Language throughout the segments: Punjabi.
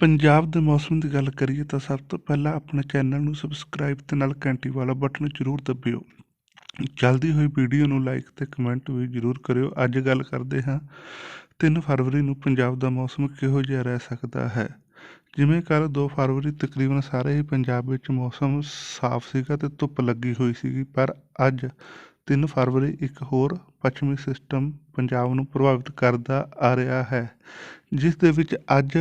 ਪੰਜਾਬ ਦੇ ਮੌਸਮ ਦੀ ਗੱਲ ਕਰੀਏ ਤਾਂ ਸਭ ਤੋਂ ਪਹਿਲਾਂ ਆਪਣੇ ਚੈਨਲ ਨੂੰ ਸਬਸਕ੍ਰਾਈਬ ਤੇ ਨਾਲ ਘੰਟੀ ਵਾਲਾ ਬਟਨ ਜ਼ਰੂਰ ਦਬਿਓ। ਜਲਦੀ ਹੋਈ ਵੀਡੀਓ ਨੂੰ ਲਾਈਕ ਤੇ ਕਮੈਂਟ ਵੀ ਜ਼ਰੂਰ ਕਰਿਓ। ਅੱਜ ਗੱਲ ਕਰਦੇ ਹਾਂ 3 ਫਰਵਰੀ ਨੂੰ ਪੰਜਾਬ ਦਾ ਮੌਸਮ ਕਿਹੋ ਜਿਹਾ ਰਹਿ ਸਕਦਾ ਹੈ? ਜਿਵੇਂ ਕੱਲ 2 ਫਰਵਰੀ ਤਕਰੀਬਨ ਸਾਰੇ ਹੀ ਪੰਜਾਬ ਵਿੱਚ ਮੌਸਮ ਸਾਫ਼ ਸੀਗਾ ਤੇ ਧੁੱਪ ਲੱਗੀ ਹੋਈ ਸੀਗੀ, ਪਰ ਅੱਜ 3 ਫਰਵਰੀ ਇੱਕ ਹੋਰ ਪੱਛਮੀ ਸਿਸਟਮ ਪੰਜਾਬ ਨੂੰ ਪ੍ਰਭਾਵਿਤ ਕਰਦਾ ਆ ਰਿਹਾ ਹੈ, ਜਿਸ ਦੇ ਵਿੱਚ ਅੱਜ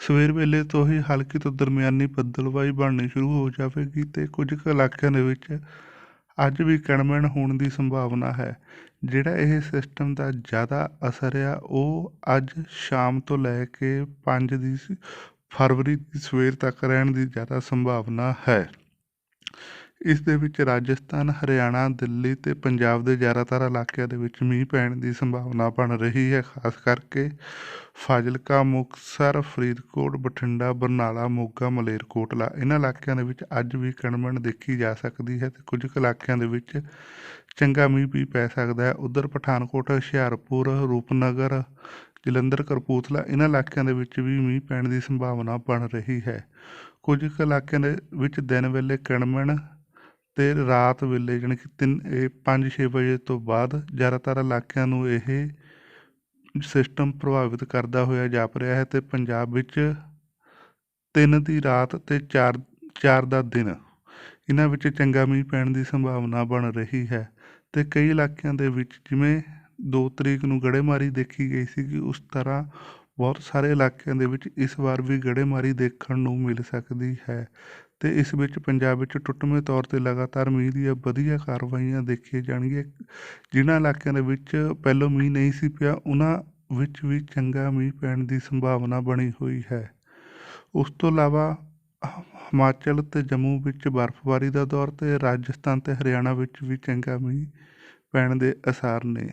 ਸਵੇਰ ਵੇਲੇ ਤੋਂ ਹੀ ਹਲਕੀ ਤੋਂ ਦਰਮਿਆਨੀ ਬੱਦਲਵਾਈ ਬਣਨੀ ਸ਼ੁਰੂ ਹੋ ਜਾਵੇਗੀ ਅਤੇ ਕੁਝ ਕੁ ਇਲਾਕਿਆਂ ਦੇ ਵਿੱਚ ਅੱਜ ਵੀ ਕਣਮਣ ਹੋਣ ਦੀ ਸੰਭਾਵਨਾ ਹੈ। ਜਿਹੜਾ ਇਹ ਸਿਸਟਮ ਦਾ ਜ਼ਿਆਦਾ ਅਸਰ ਆ, ਉਹ ਅੱਜ ਸ਼ਾਮ ਤੋਂ ਲੈ ਕੇ ਪੰਜ ਦੀ ਫਰਵਰੀ ਦੀ ਸਵੇਰ ਤੱਕ ਰਹਿਣ ਦੀ ਜ਼ਿਆਦਾ ਸੰਭਾਵਨਾ ਹੈ। ਇਸ ਦੇ ਵਿੱਚ ਰਾਜਸਥਾਨ, ਹਰਿਆਣਾ, ਦਿੱਲੀ ਅਤੇ ਪੰਜਾਬ ਦੇ ਜ਼ਿਆਦਾਤਰ ਇਲਾਕਿਆਂ ਦੇ ਵਿੱਚ ਮੀਂਹ ਪੈਣ ਦੀ ਸੰਭਾਵਨਾ ਬਣ ਰਹੀ ਹੈ, ਖਾਸ ਕਰਕੇ ਫਾਜ਼ਿਲਕਾ, ਮੁਕਤਸਰ, ਫਰੀਦਕੋਟ, ਬਠਿੰਡਾ, ਬਰਨਾਲਾ, ਮੋਗਾ, ਮਲੇਰਕੋਟਲਾ। ਇਹਨਾਂ ਇਲਾਕਿਆਂ ਦੇ ਵਿੱਚ ਅੱਜ ਵੀ ਕਣਮਣ ਦੇਖੀ ਜਾ ਸਕਦੀ ਹੈ ਤੇ ਕੁਝ ਕੁ ਇਲਾਕਿਆਂ ਦੇ ਵਿੱਚ ਚੰਗਾ ਮੀਂਹ ਵੀ ਪੈ ਸਕਦਾ ਹੈ। ਉਧਰ ਪਠਾਨਕੋਟ, ਹੁਸ਼ਿਆਰਪੁਰ, ਰੂਪਨਗਰ, ਜਲੰਧਰ ਕਰਪੂਥਲਾ ਇਹਨਾਂ ਇਲਾਕਿਆਂ ਦੇ ਵਿੱਚ ਵੀ ਮੀਂਹ ਪੈਣ ਦੀ ਸੰਭਾਵਨਾ ਬਣ ਰਹੀ ਹੈ। ਕੁਝ ਕੁ ਇਲਾਕਿਆਂ ਦੇ ਵਿੱਚ ਦਿਨ ਵੇਲੇ ਕਣਮਣ ਅਤੇ ਰਾਤ ਵੇਲੇ ਜਾਣੀ ਕਿ ਤਿੰਨ, ਇਹ 5-6 ਵਜੇ ਤੋਂ ਬਾਅਦ ਜ਼ਿਆਦਾਤਰ ਇਲਾਕਿਆਂ ਨੂੰ ਇਹ ਸਿਸਟਮ ਪ੍ਰਭਾਵਿਤ ਕਰਦਾ ਹੋਇਆ ਜਾਪ ਰਿਹਾ ਹੈ ਅਤੇ ਪੰਜਾਬ ਵਿੱਚ ਤਿੰਨ ਦੀ ਰਾਤ ਅਤੇ ਚਾਰ ਚਾਰ ਦਾ ਦਿਨ, ਇਹਨਾਂ ਵਿੱਚ ਚੰਗਾ ਮੀਂਹ ਪੈਣ ਦੀ ਸੰਭਾਵਨਾ ਬਣ ਰਹੀ ਹੈ ਅਤੇ ਕਈ ਇਲਾਕਿਆਂ ਦੇ ਵਿੱਚ ਜਿਵੇਂ 2 ਤਰੀਕ ਨੂੰ ਗੜੇਮਾਰੀ ਦੇਖੀ ਗਈ ਸੀ ਕਿ ਉਸ ਤਰ੍ਹਾਂ ਬਹੁਤ ਸਾਰੇ ਇਲਾਕਿਆਂ ਦੇ ਵਿੱਚ ਇਸ ਵਾਰ ਵੀ ਗੜੇਮਾਰੀ ਦੇਖਣ ਨੂੰ ਮਿਲ ਸਕਦੀ ਹੈ। ਅਤੇ ਇਸ ਵਿੱਚ ਪੰਜਾਬ ਵਿੱਚ ਟੁੱਟਵੇਂ ਤੌਰ ਤੇ ਲਗਾਤਾਰ ਮੀਂਹ ਦੀਆਂ ਵਧੀਆ ਕਾਰਵਾਈਆਂ ਦੇਖੀਆਂ ਜਾਣਗੀਆਂ। ਜਿਨ੍ਹਾਂ ਇਲਾਕਿਆਂ ਦੇ ਵਿੱਚ ਪਹਿਲੋਂ ਮੀਂਹ ਨਹੀਂ ਸੀ ਪਿਆ ਉਹਨਾਂ ਵਿੱਚ ਵੀ ਚੰਗਾ ਮੀਂਹ ਪੈਣ ਦੀ ਸੰਭਾਵਨਾ ਬਣੀ ਹੋਈ ਹੈ। ਉਸ ਤੋਂ ਇਲਾਵਾ ਹ- ਹਿਮਾਚਲ ਅਤੇ ਜੰਮੂ ਵਿੱਚ ਬਰਫ਼ਬਾਰੀ ਦਾ ਦੌਰ ਅਤੇ ਰਾਜਸਥਾਨ ਅਤੇ ਹਰਿਆਣਾ ਵਿੱਚ ਵੀ ਚੰਗਾ ਮੀਂਹ ਪੈਣ ਦੇ ਅਸਾਰ ਨੇ।